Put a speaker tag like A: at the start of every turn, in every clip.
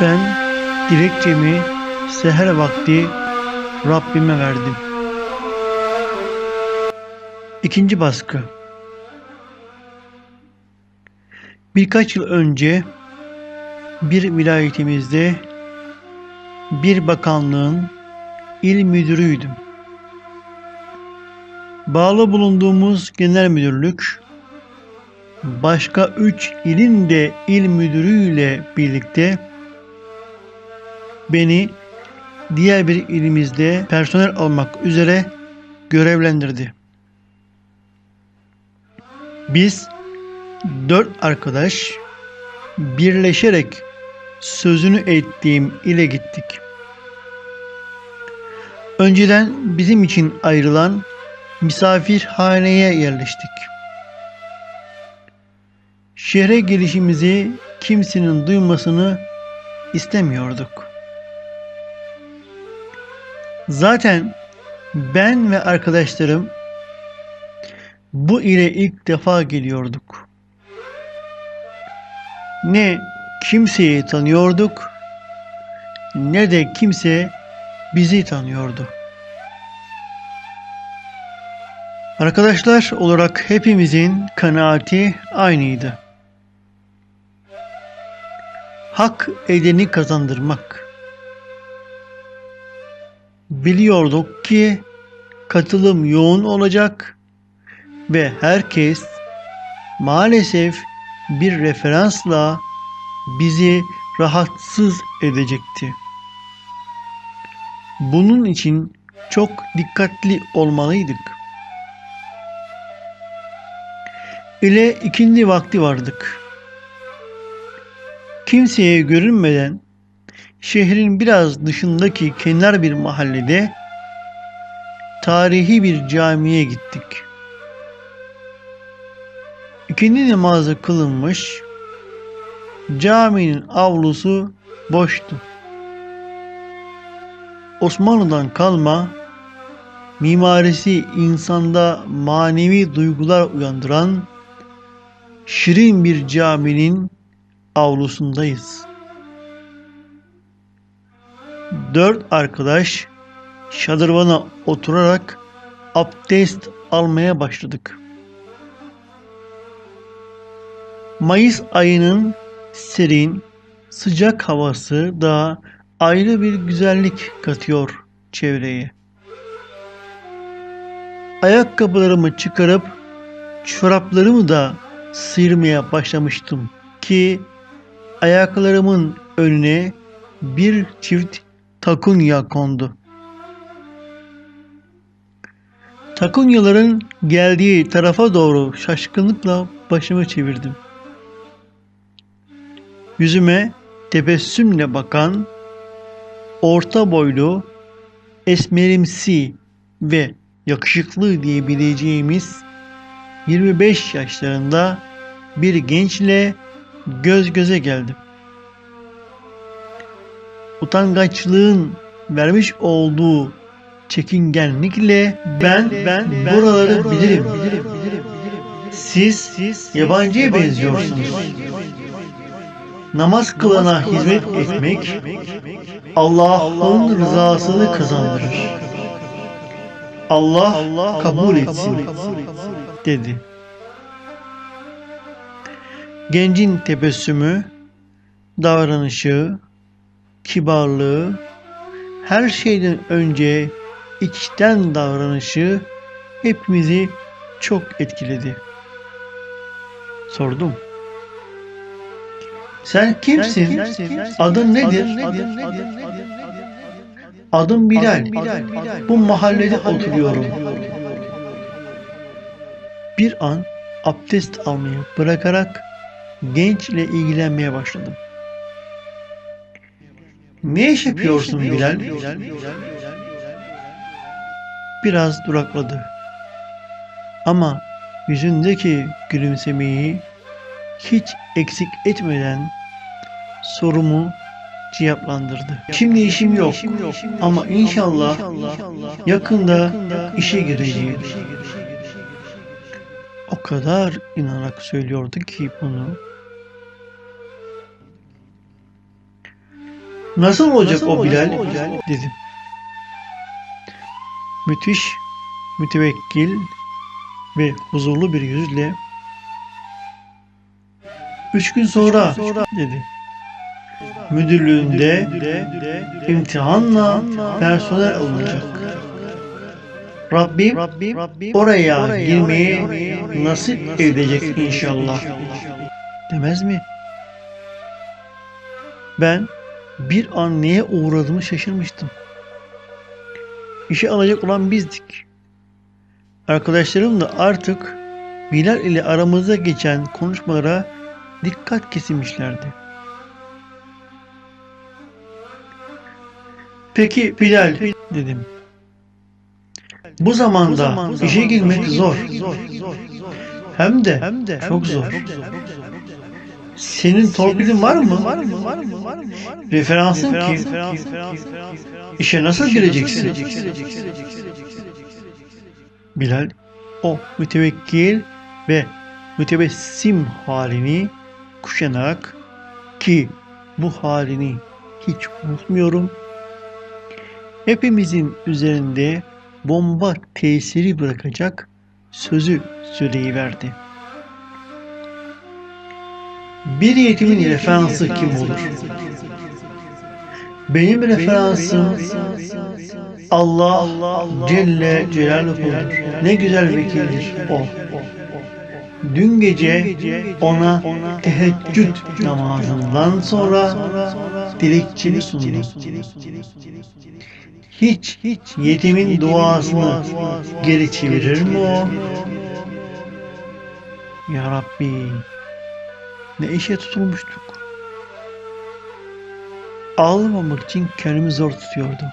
A: Ben dilekçemi seher vakti Rabbime verdim. İkinci baskı. Birkaç yıl önce bir vilayetimizde bir bakanlığın il müdürüydüm. Bağlı bulunduğumuz genel müdürlük başka üç ilin de il müdürüyle birlikte beni diğer bir ilimizde personel almak üzere görevlendirdi. Biz dört arkadaş birleşerek sözünü ettiğim ile gittik. Önceden bizim için ayrılan misafirhaneye yerleştik. Şehre gelişimizi kimsenin duymasını istemiyorduk. Zaten ben ve arkadaşlarım bu ile ilk defa geliyorduk. Ne kimseyi tanıyorduk ne de kimse bizi tanıyordu. Arkadaşlar olarak hepimizin kanaati aynıydı. Hak edeni kazandırmak. Biliyorduk ki katılım yoğun olacak ve herkes maalesef bir referansla bizi rahatsız edecekti. Bunun için çok dikkatli olmalıydık. ile ikindi vakti vardık. Kimseye görünmeden şehrin biraz dışındaki kenar bir mahallede tarihi bir camiye gittik. İkindi namazı kılınmış, caminin avlusu boştu. Osmanlı'dan kalma, mimarisi insanda manevi duygular uyandıran şirin bir caminin avlusundayız. Dört arkadaş şadırvana oturarak abdest almaya başladık. Mayıs ayının serin, sıcak havası da ayrı bir güzellik katıyor çevreye. Ayakkabılarımı çıkarıp çoraplarımı da sıyırmaya başlamıştım ki ayaklarımın önüne bir çift takunya kondu. Takunyaların geldiği tarafa doğru şaşkınlıkla başımı çevirdim. Yüzüme tebessümle bakan, orta boylu, esmerimsi ve yakışıklı diyebileceğimiz 25 yaşlarında bir gençle göz göze geldim. Utangaçlığın vermiş olduğu çekingenlikle ben ben, ben buraları ben, bilirim. bilirim, bilirim. Siz siz yabancıya benziyorsunuz. Namaz kılana hizmet etmek Allah'ın rızasını kazandırır. Allah kabul etsin dedi. Gencin tebessümü, davranışı, kibarlığı, her şeyden önce içten davranışı hepimizi çok etkiledi. Sordum. Sen kimsin? Adın nedir? Adım Bilal. Bu mahallede oturuyorum. Bir an abdest almayı bırakarak gençle ilgilenmeye başladım. Ne iş yapıyorsun Bilal? Biraz durakladı. Ama yüzündeki gülümsemeyi hiç eksik etmeden sorumu cevaplandırdı. Şimdi işim yok ama inşallah yakında işe gireceğim. O kadar inanarak söylüyordu ki bunu. Nasıl olacak o Bilal? dedim. Müthiş, mütevekkil ve huzurlu bir yüzle Üç gün sonra dedi. Müdürlüğünde imtihanla personel alınacak. Rabbim, oraya girmeyi nasip edecek inşallah. Demez mi? Ben bir an neye uğradığımı şaşırmıştım. İşe alacak olan bizdik. Arkadaşlarım da artık Bilal ile aramızda geçen konuşmalara dikkat kesilmişlerdi. Peki Bilal dedim. Bu zamanda işe girmek zor. Hem de çok zor. Senin torpilin var mı? Referansın ki işe nasıl gireceksin? Bilal o mütevekkil ve mütebessim halini kuşanarak ki bu halini hiç unutmuyorum. Hepimizin üzerinde bomba tesiri bırakacak sözü söyleyiverdi. Bir yetimin referansı kim olur? Benim referansım Allah Celle Celaluhu'dur. Ne güzel vekildir o. Dün gece ona teheccüd namazından sonra dilekçeni sundum. Hiç yetimin duasını geri çevirir mi o? Ya Rabbi ne işe tutulmuştuk. Ağlamamak için kendimi zor tutuyordum.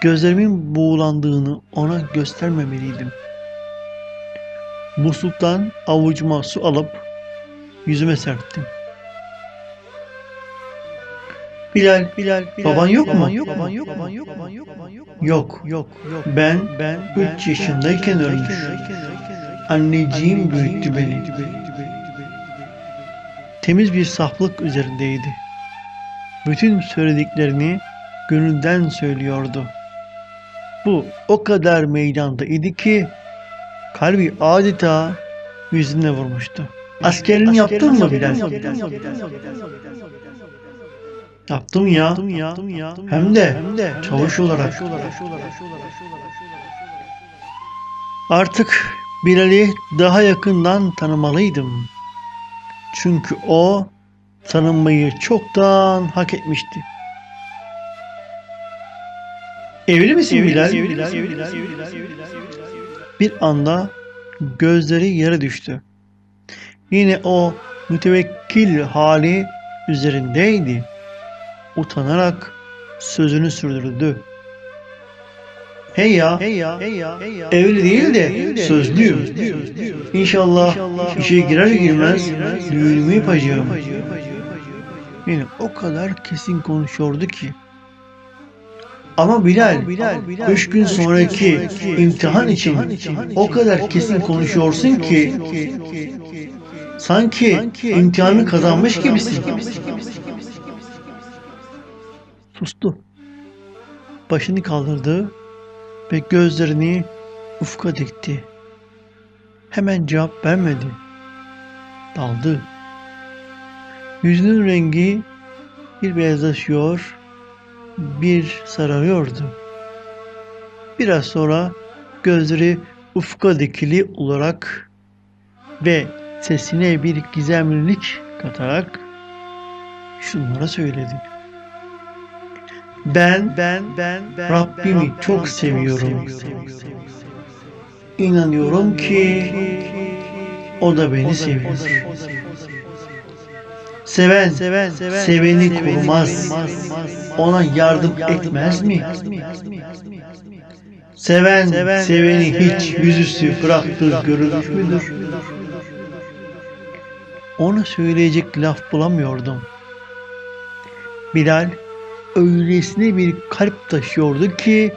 A: Gözlerimin buğulandığını ona göstermemeliydim. Musluktan avucuma su alıp yüzüme serptim. Bilal, Bilal, Bilal baban yok mu? Yok, baban yok, baban yok, baban yok, baban yok. Yok, yok. Ben, ben 3 yaşındayken ölmüş. Anneciğim büyüttü beni. Temiz bir saflık üzerindeydi. Bütün söylediklerini gönülden söylüyordu. Bu o kadar meydanda idi ki kalbi adeta yüzüne vurmuştu. Askerliğini yaptın mı Bilal? Yaptım ya. Hem de çavuş olarak. Artık Bilal'i daha yakından tanımalıydım. Çünkü o tanınmayı çoktan hak etmişti. Evli misin Bilal? Bir anda gözleri yere düştü. Yine o mütevekkil hali üzerindeydi. Utanarak sözünü sürdürdü. Hey ya, hey ya, hey ya, hey ya. evli değil de sözlüyüm. İnşallah işe girer girmez düğünümü yapacağım. Yine o kadar kesin konuşuyordu ki. Ama Bilal, üç gün sonraki imtihan için o kadar kesin konuşuyorsun ki sanki imtihanı kazanmış gibisin. Sustu. Başını kaldırdı ve gözlerini ufka dikti. Hemen cevap vermedi. Daldı. Yüzünün rengi bir beyazlaşıyor, bir sararıyordu. Biraz sonra gözleri ufka dikili olarak ve sesine bir gizemlilik katarak şunlara söyledi. Ben ben ben, ben Rabbimi ben, çok ben, seviyorum. İnanıyorum ki o da beni seviyor. Seven, seven, seven seveni korumaz. Ona yardım etmez mi? Seven, seveni hiç yüzüstü bıraktığı görülmüş müdür? Ona söyleyecek laf bulamıyordum. Bilal öylesine bir kalp taşıyordu ki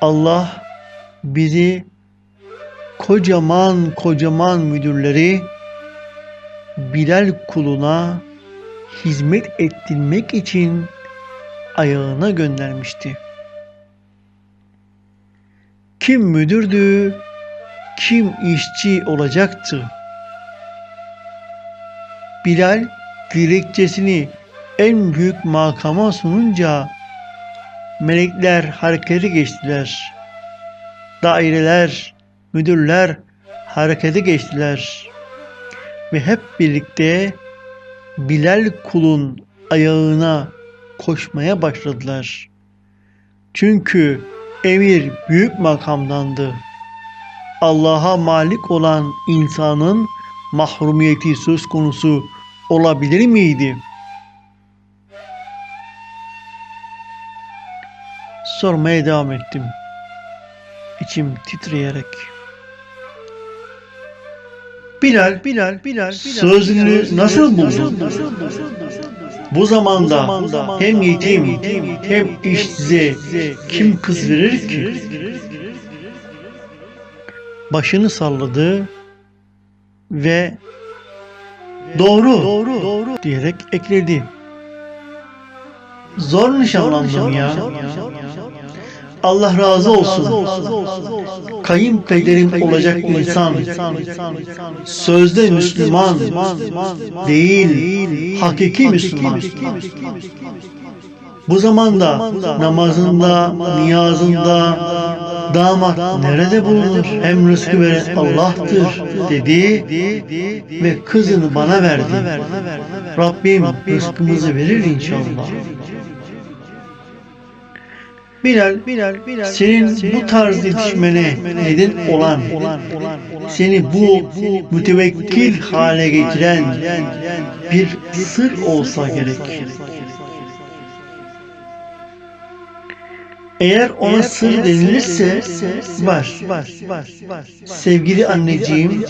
A: Allah bizi kocaman kocaman müdürleri Bilal kuluna hizmet ettirmek için ayağına göndermişti. Kim müdürdü, kim işçi olacaktı? Bilal dilekçesini en büyük makama sununca melekler harekete geçtiler. Daireler, müdürler harekete geçtiler. Ve hep birlikte Bilal kulun ayağına koşmaya başladılar. Çünkü emir büyük makamdandı. Allah'a malik olan insanın mahrumiyeti söz konusu olabilir miydi? Sormaya devam ettim. İçim titreyerek. Bilal, Bilal, Bilal, sözünü nasıl buldun? Bu zamanda hem yetim hem işsize kim kız verir ki? Başını salladı ve doğru, doğru, doğru diyerek ekledi. Zor nişanlandım ya. Allah razı olsun. Kayınpederim olacak insan. sözde Müslüman. Değil, hakiki Müslüman. Bu zamanda namazında, niyazında damat nerede bulunur? Hem rızkı veren Allah'tır dedi ve kızını bana verdi. Rabbim rızkımızı verir inşallah. Bilal, Bilal, Bilal, senin bu tarz yetişmene neden olan, seni bu mütevekkil hale getiren bir sır olsa gerek. Eğer ona sır denilirse var. Sevgili anneciğim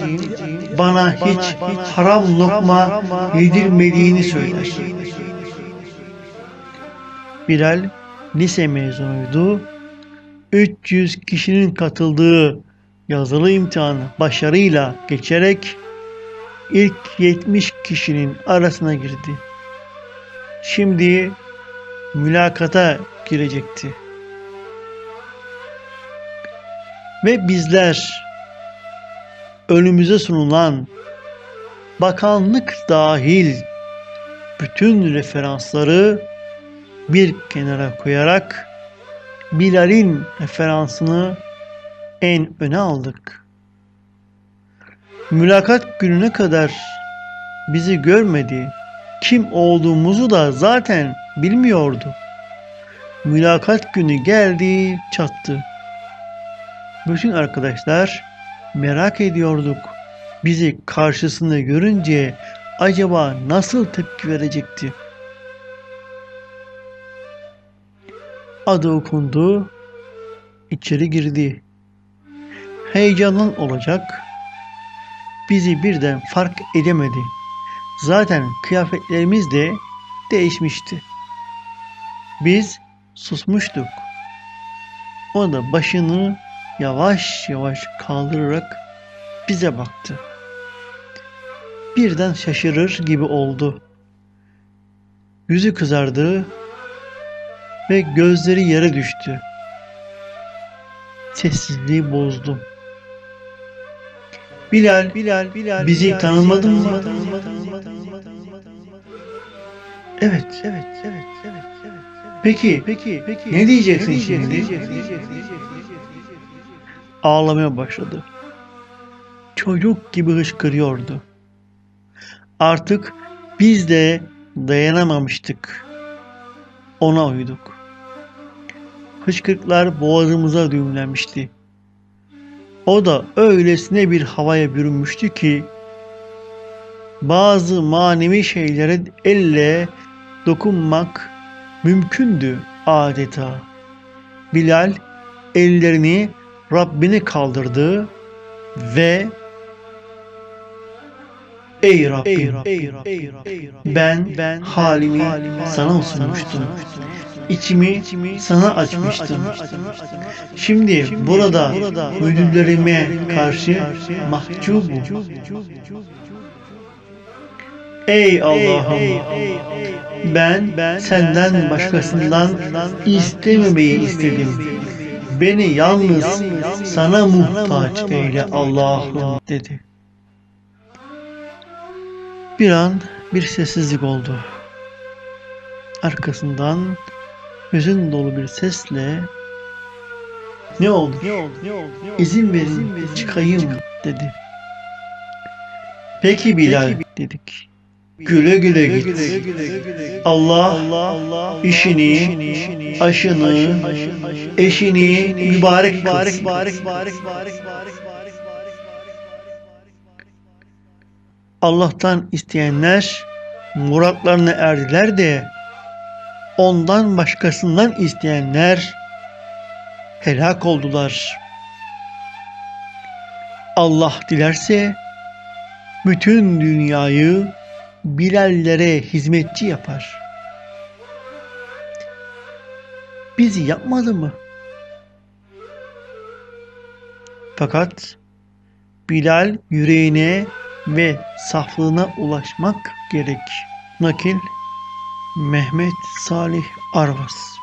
A: bana hiç haram lokma yedirmediğini söyler. Bilal lise mezunuydu. 300 kişinin katıldığı yazılı imtihanı başarıyla geçerek ilk 70 kişinin arasına girdi. Şimdi mülakata girecekti. Ve bizler önümüze sunulan bakanlık dahil bütün referansları bir kenara koyarak Bilal'in referansını en öne aldık. Mülakat gününe kadar bizi görmedi. Kim olduğumuzu da zaten bilmiyordu. Mülakat günü geldi, çattı. Bütün arkadaşlar merak ediyorduk. Bizi karşısında görünce acaba nasıl tepki verecekti? Adı okundu, içeri girdi. Heyecanın olacak. Bizi birden fark edemedi. Zaten kıyafetlerimiz de değişmişti. Biz susmuştuk. O da başını yavaş yavaş kaldırarak bize baktı. Birden şaşırır gibi oldu. Yüzü kızardı ve gözleri yere düştü. Sessizliği bozdu. Bilal, Bilal, Bilal, bizi tanımadın mı? Evet, evet, evet, evet, evet. Peki, peki, peki. Ne diyeceksin şimdi? Ağlamaya başladı. Çocuk gibi hışkırıyordu. Artık biz de dayanamamıştık. Ona uyduk. Hışkırıklar boğazımıza düğümlenmişti. O da öylesine bir havaya bürünmüştü ki bazı manevi şeylere elle dokunmak mümkündü adeta. Bilal ellerini Rabbine kaldırdı ve Ey Rabbim, ben, ben halimi sana sunmuştum. İçimi sana açmıştım. Şimdi burada müdürlerime karşı mahcubum. Ey Allah'ım ben, senden başkasından istememeyi istedim. Beni yalnız sana muhtaç eyle Allah'ım dedi. Bir an bir sessizlik oldu. Arkasından hüzün dolu bir sesle ne oldu? İzin verin çıkayım dedi. Peki Bilal dedik. Güle güle git. Allah işini, aşını, eşini mübarek kılsın. Allah'tan isteyenler muratlarına erdiler de ondan başkasından isteyenler helak oldular. Allah dilerse bütün dünyayı Bilallere hizmetçi yapar. Bizi yapmadı mı? Fakat Bilal yüreğine ve saflığına ulaşmak gerek. Nakil Mehmet Salih Arvas